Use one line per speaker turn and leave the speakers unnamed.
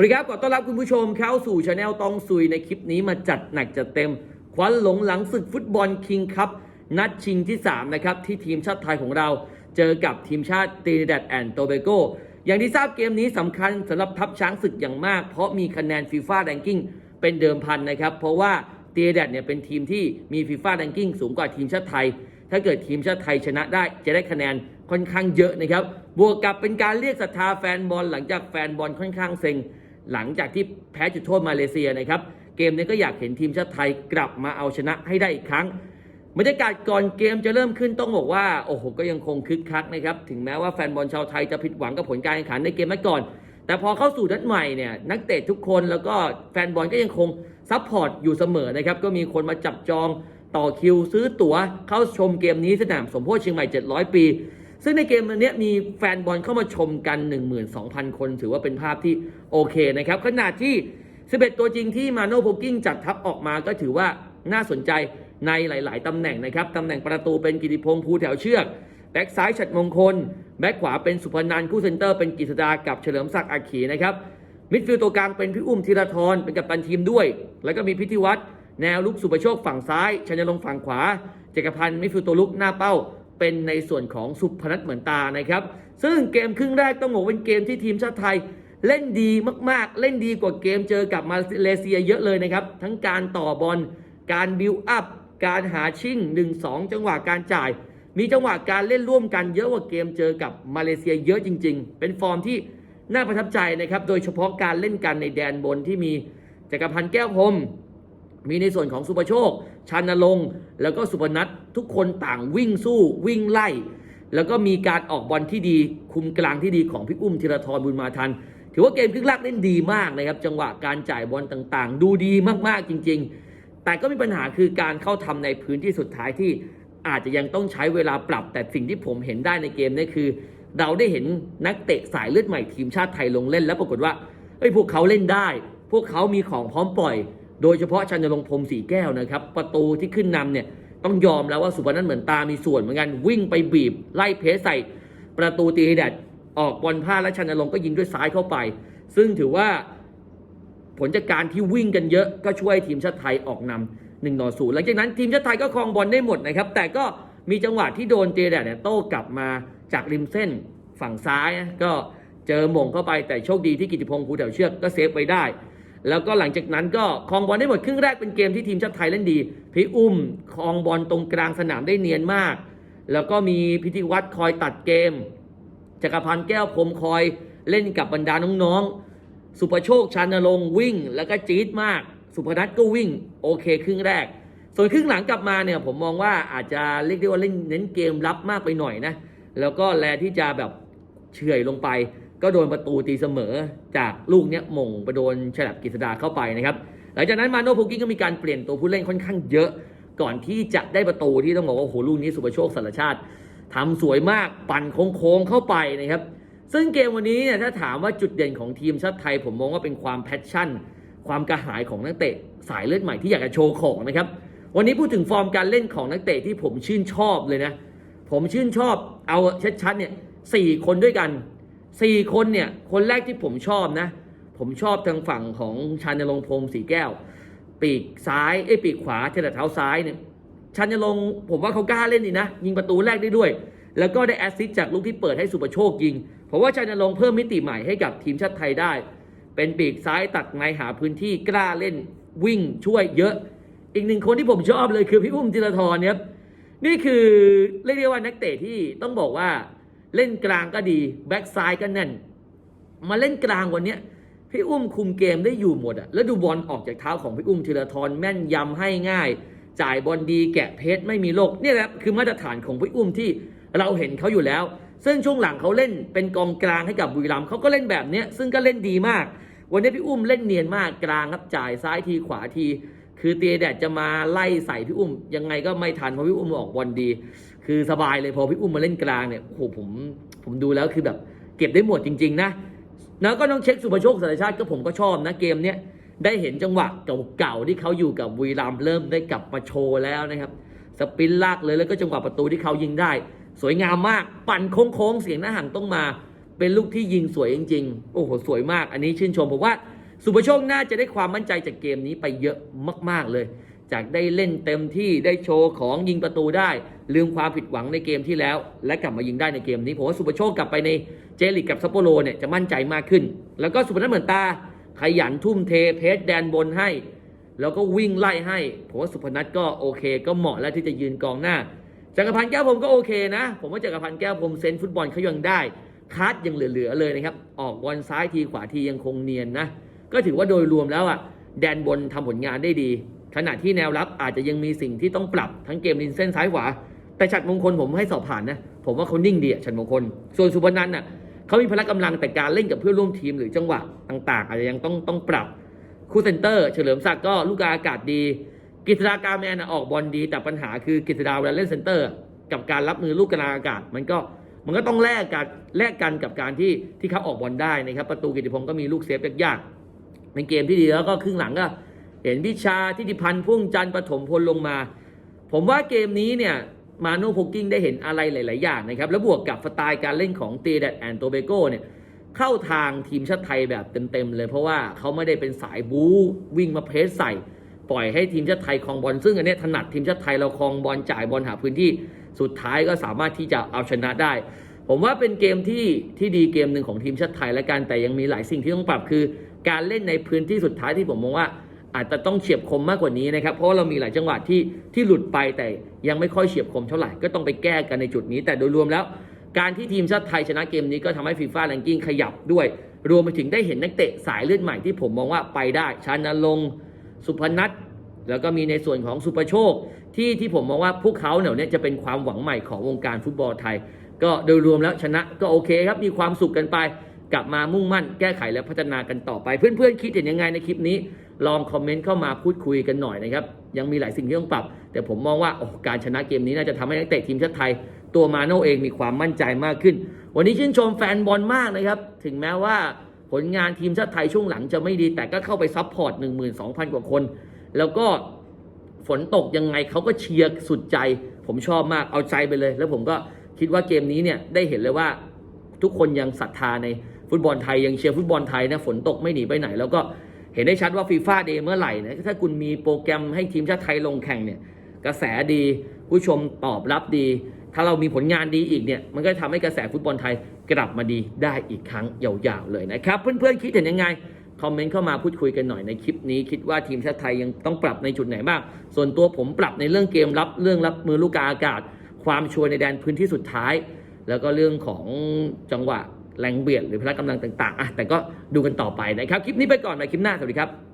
วัสดีครับ ขอต้อนรับคุณผู้ชมเข้าสู่ช anel ตองซุยในคลิปนี้มาจัดหนักจัดเต็ม ควันหลงหลังศึกฟุตบอลคิงคัพนัดชิงที่ 3 นะครับ ที่ทีมชาติไทยของเราเจอกับทีมชาติตีนิดัดแอนโตเบโกอย่างที่ทราบเกมนี้สำคัญสำหรับทัพช้างศึกอย่างมาก เพราะมีคะแนนฟีฟ่าแรงกิ้งเป็นเดิมพันนะครับ เพราะว่าตีนิดัดเนี่ยเป็นทีมที่มีฟีฟ่าแรงกิ้งสูงกว่าทีมชาติไทย ถ้าเกิดทีมชาติไทยชนะได้จะได้คะแนนค่อนข้างเยอะนะครับบวกกับเป็นการเรียกศรัทธาแฟนบอลหลังจากแฟนบอลค่อนข้างเซ็ง หลังจากที่แพ้จุดโทษมาเลเซียนะครับ เกมนี้ก็อยากเห็นทีมชาติไทยกลับมาเอาชนะให้ได้อีกครั้งบรรยากาศก่อนเกมจะเริ่มขึ้นต้องบอกว่า โอ้โหก็ยังคงคึกคักนะครับ ถึงแม้ว่าแฟนบอลชาวไทยจะผิดหวังกับผลการแข่งขันในเกมนัดก่อน แต่พอเข้าสู่นัดใหม่เนี่ยนักเตะทุกคนแล้วก็แฟนบอลก็ยังคงซัพพอร์ตอยู่เสมอนะครับก็มีคนมาจับจองต่อคิวซื้อตั๋วเข้าชมเกมนี้สนามสมโพธิเชียงใหม่ 700 ปี ซึ่งในเกมวันนี้มีแฟนบอลเข้ามาชมกัน 12,000 คน ถือว่าเป็นภาพที่โอเคนะครับขณะที่ 11 ตัวจริงที่มาโน่โพกิ้งจัดทัพออกมาก็ถือว่าน่าสนใจในหลาย ๆ ตำแหน่งนะครับตำแหน่งประตูเป็นกิติพงษ์ภูแถวเชือกแบ็กซ้ายฉัดมงคล แบ็กขวาเป็นสุพนันคู่เซนเตอร์เป็นกิษดากับเฉลิมศักดิ์อาขีนะครับมิดฟิลด์ตัวกลางเป็นพี่อุ้มธีรทรเป็นกัปตันทีมด้วย แล้วก็มีพิธีวัตรแนวลุกสุประโชคฝั่งซ้ายชัยนรงค์ฝั่งขวา เจกพันธ์มิดฟิลด์ตัวลุกหน้าเป้า เป็นในส่วนของสุพนัทเหมือนตานะครับ ซึ่งเกมครึ่งแรกต้องบอกว่าเป็นเกมที่ทีมชาติไทยเล่นดีมากๆ เล่นดีกว่าเกมเจอกับมาเลเซียเยอะเลยนะครับ ทั้งการต่อบอล การบิวอัพ การหาชิ่ง 1-2 จังหวะการจ่าย มีจังหวะการเล่นร่วมกันเยอะกว่าเกมเจอกับมาเลเซียเยอะจริง ๆ เป็นฟอร์มที่น่าประทับใจนะครับ โดยเฉพาะการเล่นกันในแดนบนที่มีจักรพันธ์แก้วพรม มีในส่วนของสุประโชคชันนรงแล้วก็สุพนัททุกคนต่างวิ่งสู้วิ่งไล่ แล้วก็มีการออกบอลที่ดี คุมกลางที่ดีของพี่อุ้มธีรทรบุญมาทัน ถือว่าเกมครึ่งแรกเล่นดีมากนะครับ จังหวะการจ่ายบอลต่างๆ ดูดีมากๆจริง ๆ แต่ก็มีปัญหาคือการเข้าทำในพื้นที่สุดท้ายที่อาจจะยังต้องใช้เวลาปรับ แต่สิ่งที่ผมเห็นได้ในเกมนี้คือ เราได้เห็นนักเตะสายเลือดใหม่ทีมชาติไทยลงเล่น แล้วปรากฏว่าเอ้ยพวกเขาเล่นได้ พวกเขามีของพร้อมปล่อย โดยเฉพาะชันนรงพรมสีแก้วนะครับ ประตูที่ขึ้นนำเนี่ยต้องยอมแล้วว่าสุพนัทเหมือนตามีส่วนเหมือนกันวิ่งไปบีบ ไล่เพสใส่ ประตูตีแดดออกบอลพลาดและชันนรงก็ยิงด้วยซ้ายเข้าไป ซึ่งถือว่าผลจากการที่วิ่งกันเยอะก็ช่วยทีมชาติไทยออกนำหนึ่งต่อศูนย์หลังจากนั้นทีมชาติไทยก็ครองบอลได้หมดนะครับ แต่ก็มีจังหวะที่โดนเจแดดเนี่ยโต้กลับมาจากริมเส้นฝั่งซ้ายนะก็เจอหม่งเข้าไปแต่โชคดีที่กิติพงศ์ภูแถวเชือกก็เซฟไว้ได้ แล้วก็หลังจากนั้นก็ครองบอลได้หมดครึ่งแรกเป็นเกมที่ทีมชาติไทยเล่นดีพี่อุ้มครองบอลตรงกลางสนามได้เนียนมาก แล้วก็มีพิธีวัตรคอยตัดเกมจักรพันธ์แก้วพรมคอยเล่นกับบรรดาน้องๆ สุประโชคชันนรงวิ่ง แล้วก็จี๊ดมาก สุพนัทก็วิ่ง โอเคครึ่งแรก ส่วนครึ่งหลังกลับมาเนี่ยผมมองว่าอาจจะเรียกได้ว่าเล่นเน้นเกมรับมากไปหน่อยนะ แล้วก็แลที่จะแบบเฉื่อยลงไป ก็โดนประตูตีเสมอจากลูกเนี้ยม่งไปโดนฉลับกฤษดาเข้าไปนะครับ หลังจากนั้นมาโน่พูกิ้งก็มีการเปลี่ยนตัวผู้เล่นค่อนข้างเยอะ ก่อนที่จะได้ประตูที่ต้องบอกว่าโอ้โหลูกนี้สุประโชคสารชาติทำสวยมากปั่นโค้งๆเข้าไปนะครับ ซึ่งเกมวันนี้เนี่ยถ้าถามว่าจุดเด่นของทีมชาติไทย ผมมองว่าเป็นความแพชชั่น ความกระหายของนักเตะสายเลือดใหม่ที่อยากจะโชว์ของนะครับ วันนี้พูดถึงฟอร์มการเล่นของนักเตะที่ผมชื่นชอบเลยนะ ผมชื่นชอบเอาชัดๆเนี่ยสี่คนด้วยกัน สี่คนเนี่ย คนแรกที่ผมชอบนะ ผมชอบทางฝั่งของชานรงพรหมสีแก้ว ปีกซ้ายเอ้ปีกขวาเทเลเท้าซ้ายเนี่ยชันรงผมว่าเขากล้าเล่นดีนะ ยิงประตูแรกได้ด้วย แล้วก็ได้แอสซิสจากลูกที่เปิดให้สุประโชคยิง ผมว่าชันรงเพิ่มมิติใหม่ให้กับทีมชาติไทยได้ เป็นปีกซ้ายตัดในหาพื้นที่กล้าเล่นวิ่งช่วยเยอะ อีกหนึ่งคนที่ผมชอบเลยคือพี่อุ้มธีรทรเนี่ยนี่คือเรียกได้ว่านักเตะที่ต้องบอกว่า เล่นกลางก็ดี แบ็กซ้ายก็แน่น มาเล่นกลางวันนี้พี่อุ้มคุมเกมได้อยู่หมดอะแล้วดูบอลออกจากเท้าของพี่อุ้มธีรทรแม่นยำให้ง่าย จ่ายบอลดีแกะเพชรไม่มีโลกเนี่ยแหละคือมาตรฐานของพี่อุ้มที่เราเห็นเขาอยู่แล้ว ซึ่งช่วงหลังเขาเล่นเป็นกองกลางให้กับบุรีรัมย์เขาก็เล่นแบบนี้ซึ่งก็เล่นดีมาก วันนี้พี่อุ้มเล่นเนียนมากกลางครับจ่ายซ้ายทีขวาที คือเตียแดดจะมาไล่ใส่พี่อุ้มยังไงก็ไม่ทันเพราะพี่อุ้มออกบอลดี คือสบายเลยพอพี่อุ้มมาเล่นกลางเนี่ยโอ้โหผมผมดูแล้วคือแบบเก็บได้หมดจริง ๆ นะแล้วก็ต้องเช็คสุภโชคสารชาติก็ผมก็ชอบนะเกมเนี้ยได้เห็นจังหวะเก่าๆที่เขาอยู่กับบุรีรัมเริ่มได้กลับมาโชว์แล้วนะครับ สปินลากเลยแล้วก็จังหวะประตูที่เขายิงได้ สวยงามมากปั่นโค้งๆเสียงหน้าหังต้องมา เป็นลูกที่ยิงสวยจริงๆ โอ้โหสวยมาก อันนี้ชื่นชมผมว่าสุภโชคน่าจะได้ความมั่นใจจากเกมนี้ไปเยอะมาก ๆเลย จากได้เล่นเต็มที่ได้โชว์ของยิงประตูได้ ลืมความผิดหวังในเกมที่แล้ว และกลับมายิงได้ในเกมนี้ผมว่าสุภโชคกลับไปในเจลิกกับซัปโปโรเนี่ยจะมั่นใจมากขึ้น แล้วก็สุพนัทเหมือนตา ขยันทุ่มเทเพสแดนบนให้ แล้วก็วิ่งไล่ให้ผมว่าสุพนัทก็โอเค ก็เหมาะแล้วที่จะยืนกองหน้าจักรพันธ์แก้วพรหมก็โอเคนะ ผมว่าจักรพันธ์แก้วพรหมเซนฟุตบอลเขายังได้คัดยังเหลือๆเลยนะครับออกบอลซ้ายทีขวาทียังคงเนียนนะก็ถือว่าโดยรวมแล้วอะแดนบนทำผลงานได้ดี ขณะที่แนวรับอาจจะยังมีสิ่งที่ต้องปรับทั้งเกมรินเส้นซ้ายขวา แต่ฉัดมงคลผมให้สอบผ่านนะ ผมว่าเขานิ่งดีอะฉัดมงคล ส่วนสุพนันน่ะเขามีพละกำลังแต่การเล่นกับเพื่อนร่วมทีมหรือจังหวะต่าง ๆ อาจจะยังต้องต้องปรับคู่เซนเตอร์ เฉลิมศักดิ์ก็ลูกอากาศดีกิษดากาแมนออกบอลดี แต่ปัญหาคือกิษดาเวลาเล่นเซนเตอร์ กับการรับมือลูกกลางอากาศ มันก็มันก็ต้องแลกกันแลกกันกับการที่ที่เขาออกบอลได้นะครับประตูกิติพงศ์ก็มีลูกเซฟยากๆเป็นเกมที่ดีแล้วก็ครึ่งหลังก็ เห็นพิชาทิติพันธ์พุ่งจันทร์ปฐมพลลงมา ผมว่าเกมนี้เนี่ยมาโนโพกิ้งได้เห็นอะไรหลาย ๆ อย่างนะครับ แล้วบวกกับสไตล์การเล่นของตีแดดแอนโตเบโกเนี่ยเข้าทางทีมชาติไทยแบบเต็ม ๆ เลย เพราะว่าเขาไม่ได้เป็นสายบู๊วิ่งมาเพรสใส่ ปล่อยให้ทีมชาติไทยครองบอลซึ่งอันนี้ถนัดทีมชาติไทยเราครองบอลจ่ายบอลหาพื้นที่สุดท้ายก็สามารถที่จะเอาชนะได้ ผมว่าเป็นเกมที่ที่ดีเกมหนึ่งของทีมชาติไทยและกันแต่ยังมีหลายสิ่งที่ต้องปรับคือ การเล่นในพื้นที่สุดท้ายที่ผมมองว่า อาจจะต้องเฉียบคมมากกว่านี้นะครับ เพราะาเรามีหลายจังหวะที่ที่หลุดไปแต่ยังไม่ค่อยเฉียบคมเท่าไหร่ก็ต้องไปแก้กันในจุดนี้ แต่โดยรวมแล้ว การที่ทีมชาติไทยชนะเกมนี้ก็ทำให้ฟีฟ่าแรงกิ้งขยับด้วย รวมไปถึงได้เห็นนักเตะสายเลือดใหม่ที่ผมมองว่าไปได้ชานลง สุพนัทแล้วก็มีในส่วนของสุประโชคที่ที่ผมมองว่าพวกเขาเนี่ยเนี่ยจะเป็นความหวังใหม่ของวงการฟุตบอลไทย ก็โดยรวมแล้วชนะก็โอเคครับมีความสุขกันไป กลับมามุ่งมั่นแก้ไขและพัฒนากันต่อไป เพื่อนๆคิดเห็นยังไงในคลิปนี้ ลองคอมเมนต์เข้ามาพูดคุยกันหน่อยนะครับยังมีหลายสิ่งที่ต้องปรับ แต่ผมมองว่าการชนะเกมนี้น่าจะทำให้นักเตะทีมชาติไทย ตัวมาโน่เองมีความมั่นใจมากขึ้น วันนี้ชื่นชมแฟนบอลมากนะครับถึงแม้ว่าผลงานทีมชาติไทยช่วงหลังจะไม่ดีแต่ก็เข้าไปซัพพอร์ต12,000 กว่าคน แล้วก็ฝนตกยังไงเขาก็เชียร์สุดใจ ผมชอบมากเอาใจไปเลย แล้วผมก็คิดว่าเกมนี้เนี่ยได้เห็นเลยว่าทุกคนยังศรัทธาใน ฟุตบอลไทยยังเชียร์ฟุตบอลไทยนะฝนตกไม่หนีไปไหน แล้วก็เห็นได้ชัดว่าฟีฟ่าเดย์เมื่อไหร่นะถ้าคุณมีโปรแกรมให้ทีมชาติไทยลงแข่งเนี่ยกระแสดีผู้ชมตอบรับดี ถ้าเรามีผลงานดีอีกเนี่ยมันก็ทำให้กระแสฟุตบอลไทยกลับมาดีได้อีกครั้งยาวๆเลยนะครับเพื่อนๆคิดเห็นยังไงคอมเมนต์เข้ามาพูดคุยกันหน่อยในคลิปนี้ คิดว่าทีมชาติไทยยังต้องปรับในจุดไหนบ้าง ส่วนตัวผมปรับในเรื่องเกมรับเรื่องรับมือลูกกาอากาศ ความชัวร์ในแดนพื้นที่สุดท้าย แล้วก็เรื่องของจังหวะ แรงเบียดหรือพละกำลังต่างๆอะแต่ก็ดูกันต่อไปนะครับ คลิปนี้ไปก่อนในคลิปหน้าสวัสดีครับ